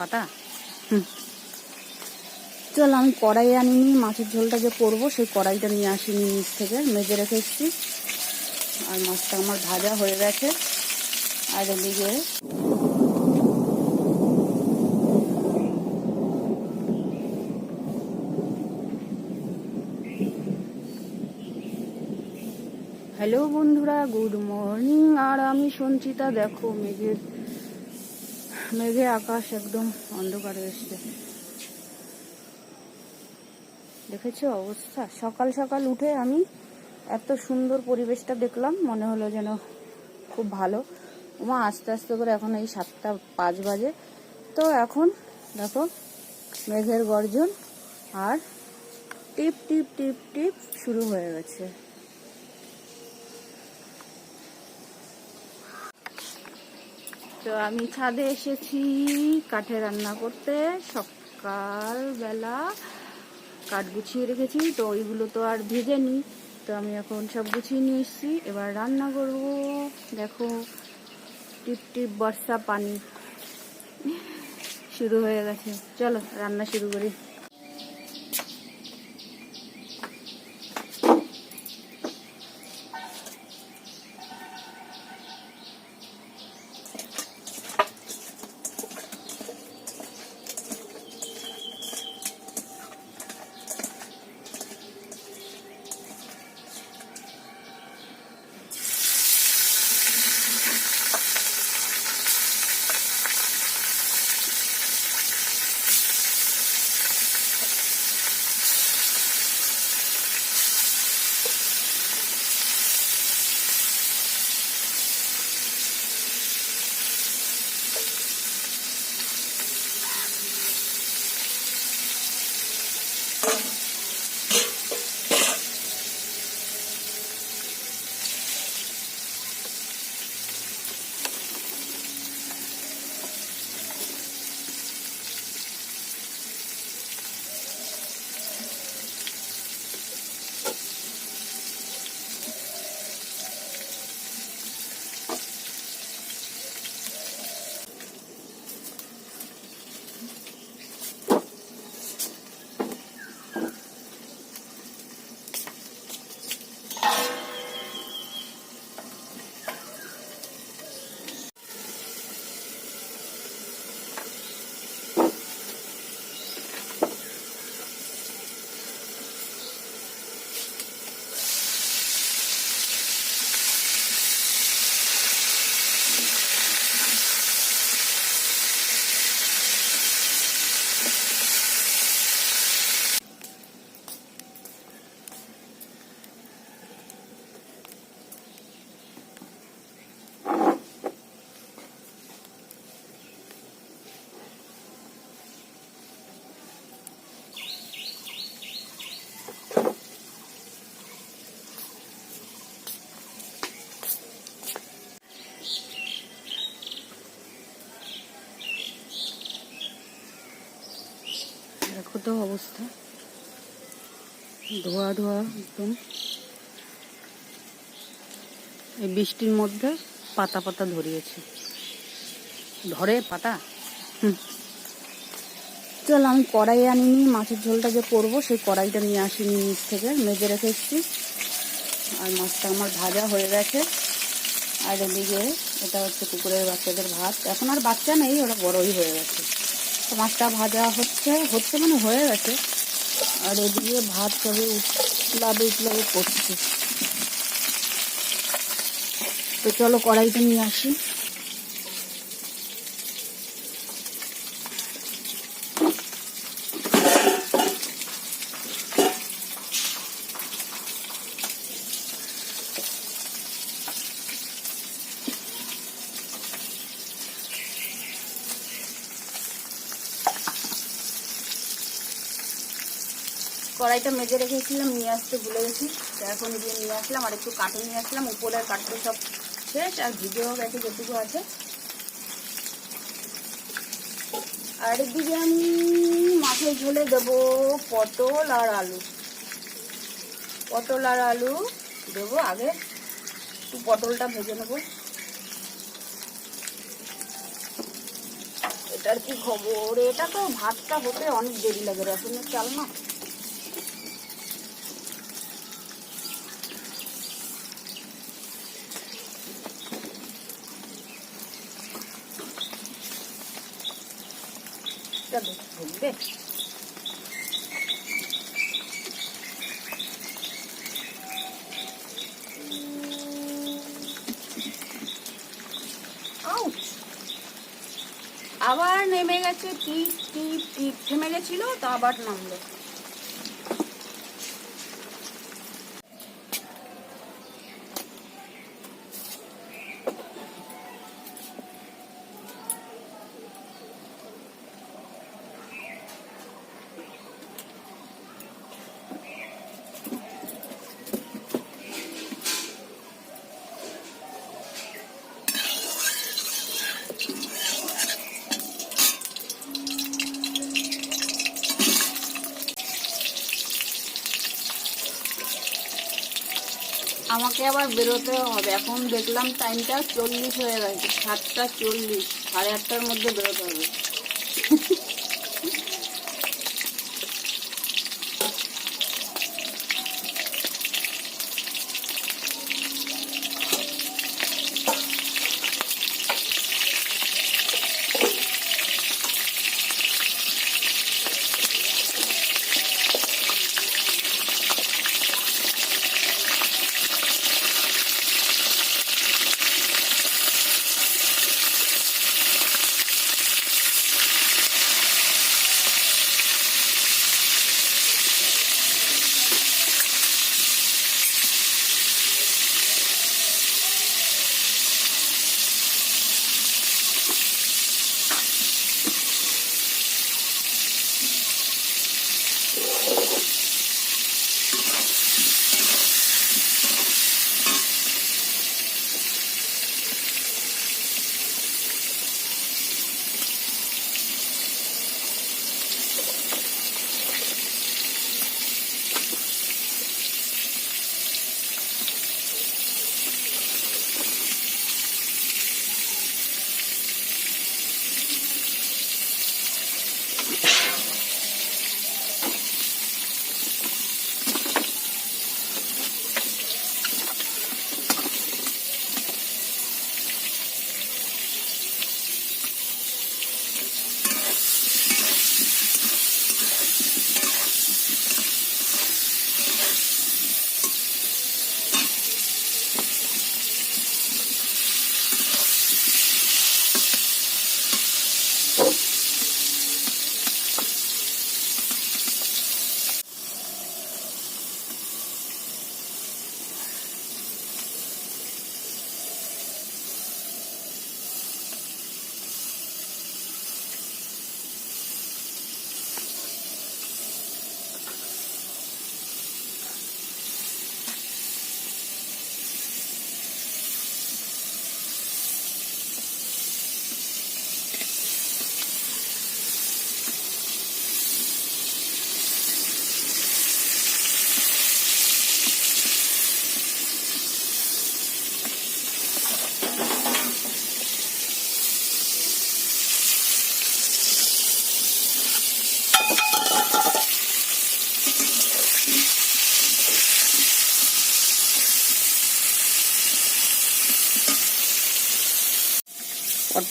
পাতা? হুম। চল, আমি কড়াই আনিনি, মাছের ঝোলটা যে করব, সেই কড়াইটা নিয়ে আসিনি নিচ থেকে, মেজে রেখে এসেছি। আর মাছটা আমার ভাজা হয়ে গেছে। আর এদিকে হ্যালো বন্ধুরা গুড মর্নিং আর আমি সঞ্চিতা, দেখো মেঘের মেঘে আকাশ একদম অন্ধকার এসছে। দেখেছ অবস্থা? সকাল সকাল উঠে আমি এত সুন্দর পরিবেশটা দেখলাম, মনে হলো যেন খুব ভালো। ওমা আস্তে আস্তে করে এখন এই সাতটা পাঁচ বাজে। তো এখন দেখো মেঘের গর্জন আর টিপ টিপ টিপ টিপ শুরু হয়ে গেছে। তো আমি ছাদে এসেছি কাঠে রান্না করতে। সকাল বেলা কাঠ গুছিয়ে রেখেছি, তো ওইগুলো তো আর ভেজে নি। তো আমি এখন সব গুছিয়ে নিয়ে এসেছি। এবার রান্না করব। দেখো, টিপ টিপ বর্ষা পানি। শুরু হয়ে গেছে। চলো, রান্না শুরু করি। দেখো তো অবস্থা। ধোয়া ধোয়া একদম। এই বৃষ্টির মধ্যে পাতা পাতা ধরিয়েছে। ধরে পাতা? হুম। চল, আমি কড়াই আনিনি, মাছের ঝোলটা যে করব, সেই কড়াইটা নিয়ে আসিনি নিচ থেকে, মেজে রেখে এসেছি। আর মাছটা আমার ভাজা হয়ে গেছে। আর এদিকে এটা হচ্ছে কুকুরের বাচ্চাদের ভাত। এখন আর বাচ্চা নেই, ওরা বড়ই হয়ে গেছে। মাছটা ভাজা হচ্ছে হচ্ছে মানে হয়ে গেছে। আর এদিকে ভাত সবে উতলাবে উতলাবে করছে। তো চলো কড়াইতে নিয়ে আসি। কড়াইটা মেজে রেখেছিলাম, নিয়ে আসতে ভুলে গেছি। এখন গিয়ে নিয়ে আসলাম, আর একটু কাটে নিয়ে আসলাম। উপরের কাটতে সব শেষ, আর ভিজেও গেছে যেটুকু আছে। আর এদিকে আমি মাছের ঝোলে দেবো, পটল আর আলু। পটল আর আলু দেবো আগে। একটু পটলটা ভেজে নেব। এটা এটার কি খবর? এটা তো ভাতটা হতে অনেক দেরি লাগে, রসুনের চাল না এটা ঢুকবে আবার নেমে গেছে টিপ টিপ টিপ থেমে গেছিল তো আবার নামলো। আমাকে আবার বেরোতে হবে। এখন দেখলাম টাইমটা চল্লিশ হয়ে গেছে। সাতটা চল্লিশ, সাড়ে আটটার মধ্যে বেরোতে হবে।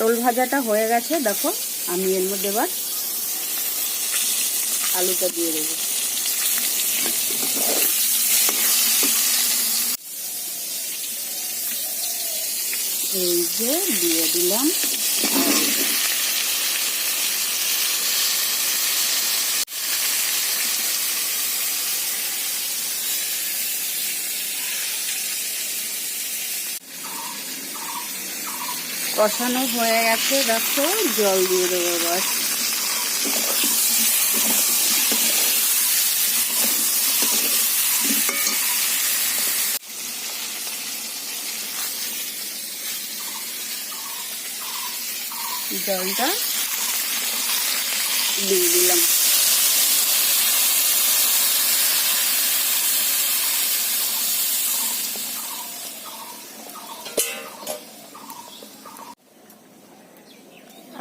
পটল ভাজাটা হয়ে গেছে, দেখো, আমি এর মধ্যে এবার আলুটা দিয়ে দেবো। এই যে দিয়ে দিলাম। কষানো হয়ে গেছে দেখো জল দিয়ে দেবো এবার। জলটা দিয়ে দিলাম।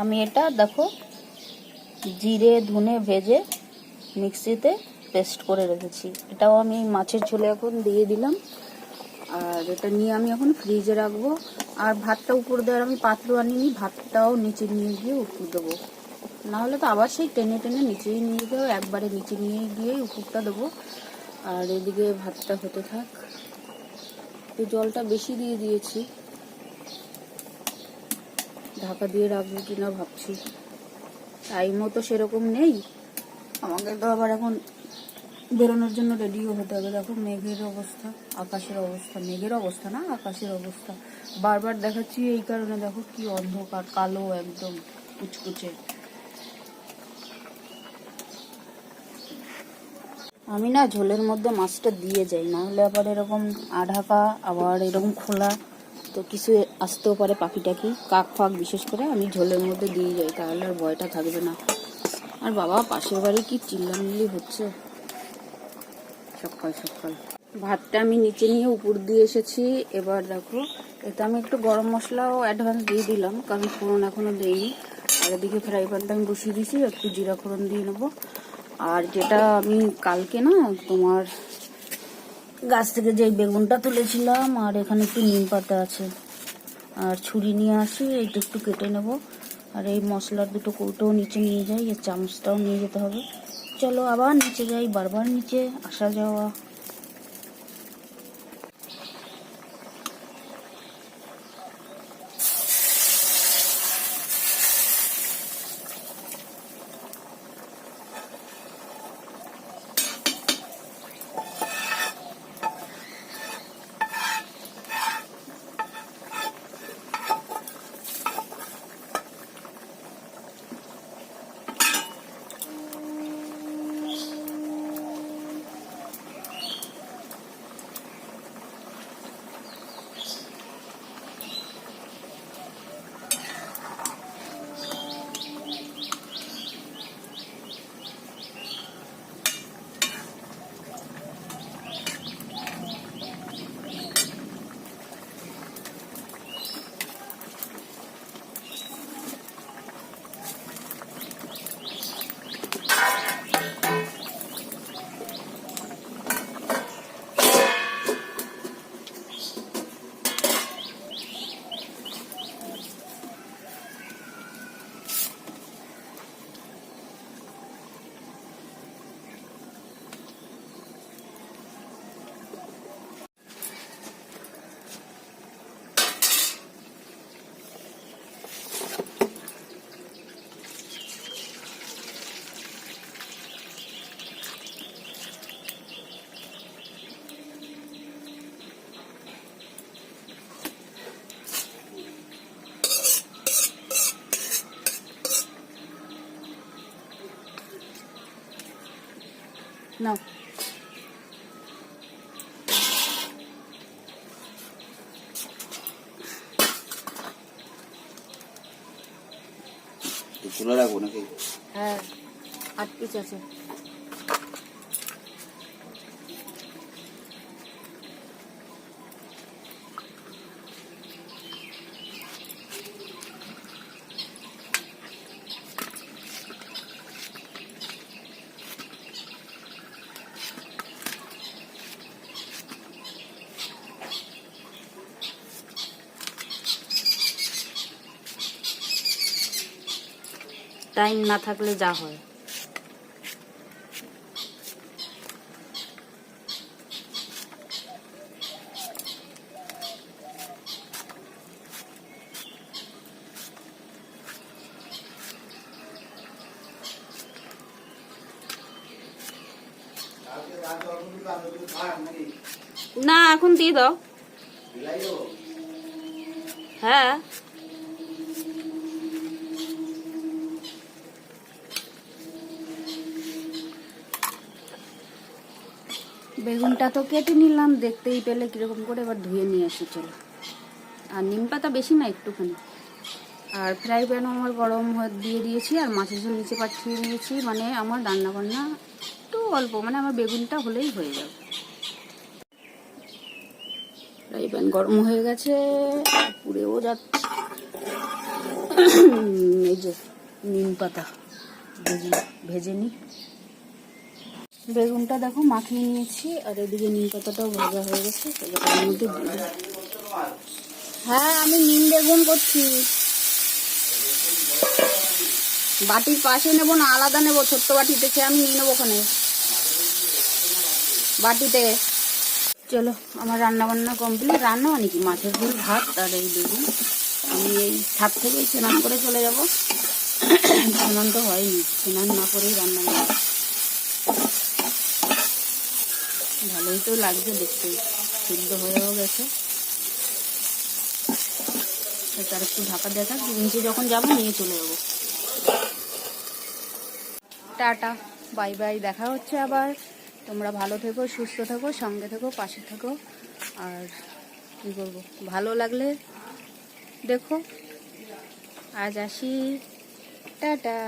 আমি এটা, দেখো, জিরে, ধনে ভেজে মিক্সিতে পেস্ট করে রেখেছি। এটাও আমি মাছের ঝোলে এখন দিয়ে দিলাম। আর এটা নিয়ে আমি এখন ফ্রিজে রাখব। আর ভাতটা উপর দেওয়ার আমি পাত্র আনিনি, ভাতটাও নিচে নিয়ে গিয়ে উপর দেবো। নাহলে তো আবার সেই টেনে টেনে নিচেই নিয়ে হবে একবারে নিচে নিয়ে গিয়ে উপরটা দেবো। আর এদিকে ভাতটা হতে থাক। জলটা বেশি দিয়ে দিয়েছি। ঢাকা দিয়ে রাখব কিনা ভাবছি। টাইমও তো সেরকম নেই। আমাকে তো আবার এখন বেরোনোর জন্য রেডিও হতে হবে। দেখো মেঘের অবস্থা, আকাশের অবস্থা। মেঘের অবস্থা না, আকাশের অবস্থা। বারবার দেখাচ্ছি এই কারণে দেখো কি অন্ধকার, কালো একদম, কুচকুচে। আমি না ঝোলের মধ্যে মাছটা দিয়ে যাই না হলে আবার এরকম আঢাকা আবার এরকম খোলা। তো কিছু আসতেও পারে পাখি টাকি কাক ফাক বিশেষ করে, আমি ঝোলের মধ্যে দিয়ে যাই, তাহলে আর ভয়টা থাকবে না। আর বাবা, পাশের বাড়ি কি চিল্লামিল্লি হচ্ছে? সকাল সকাল। ভাতটা আমি নিচে নিয়ে উপর দিয়ে এসেছি, এবার দেখো, এতে আমি একটু গরম মশলাও অ্যাডভান্স দিয়ে দিলাম, কারণ ফোড়ন এখনও দেইনি। আর এদিকে ফ্রাই প্যানটা আমি বসিয়ে দিয়েছি, একটু জিরা ফোড়ন দিয়ে নেব। আর যেটা আমি কালকে না, তোমার গাছ থেকে যে বেগুনটা তুলেছিলাম, আর এখানে একটু নিম পাতা আছে। আর ছুরি নিয়ে আসি, এইটা একটু কেটে নেব। আর এই মশলার দুটো কৌটোও নিচে নিয়ে যাই, এর চামচটাও নিয়ে যেতে হবে। চলো আবার নিচে যাই, বারবার নিচে, আসা যাওয়া। তুলে রাখব নাকি হ্যাঁ আট পিস আছে। টাইম না থাকলে যা হয়। না এখন দিয়ে দাও। হ্যাঁ। বেগুনটা তো কেটে নিলাম, দেখতেই পেলে কীরকম করে এবার ধুয়ে নিয়ে আসি চলো আর নিম পাতা বেশি না একটুখানি। আর ফ্রাই প্যানও আমার গরম দিয়ে দিয়েছি, আর মাছের ঝোল নিচে পাঠিয়ে দিয়েছি। মানে আমার রান্না বান্না একটু অল্প মানে আমার বেগুনটা হলেই হয়ে যাবে। ফ্রাই প্যান গরম হয়ে গেছে, পুড়েও যাচ্ছে। এই যে নিম পাতা, ভেজে ভেজে নিই। বেগুনটা দেখো মাখিয়ে নিয়েছি, আর এদিকে নিম পাতাটাও ভাজা হয়ে গেছে হ্যাঁ আমি নিম বেগুন করছি। বাটির পাশে নেব না, আলাদা নেব, ছোট্ট বাটিতে, সে আমি নিয়ে নেব ওখানে। বাটিতে। চলো, আমার রান্না বান্না কমপ্লিট। রান্না মানে কি? মাছের ঝোল, ভাত, আর এই বেগুন। আমি এই ছাদ থেকে স্নান করে চলে যাব। স্নান তো হয়নি স্নান না করেই রান্না ভালোই তো লাগছে দেখতে। সিদ্ধ হয়েও গেছে। তার একটু ঢাকা দেখা নিচে যখন যাব নিয়ে চলে যাব। টাটা, বাই বাই, দেখা হচ্ছে আবার। তোমরা ভালো থেকো, সুস্থ থেকো, সঙ্গে থেকো, পাশে থেকো। আর কী করব? ভালো লাগলে দেখো। আজ আসি। টাটা।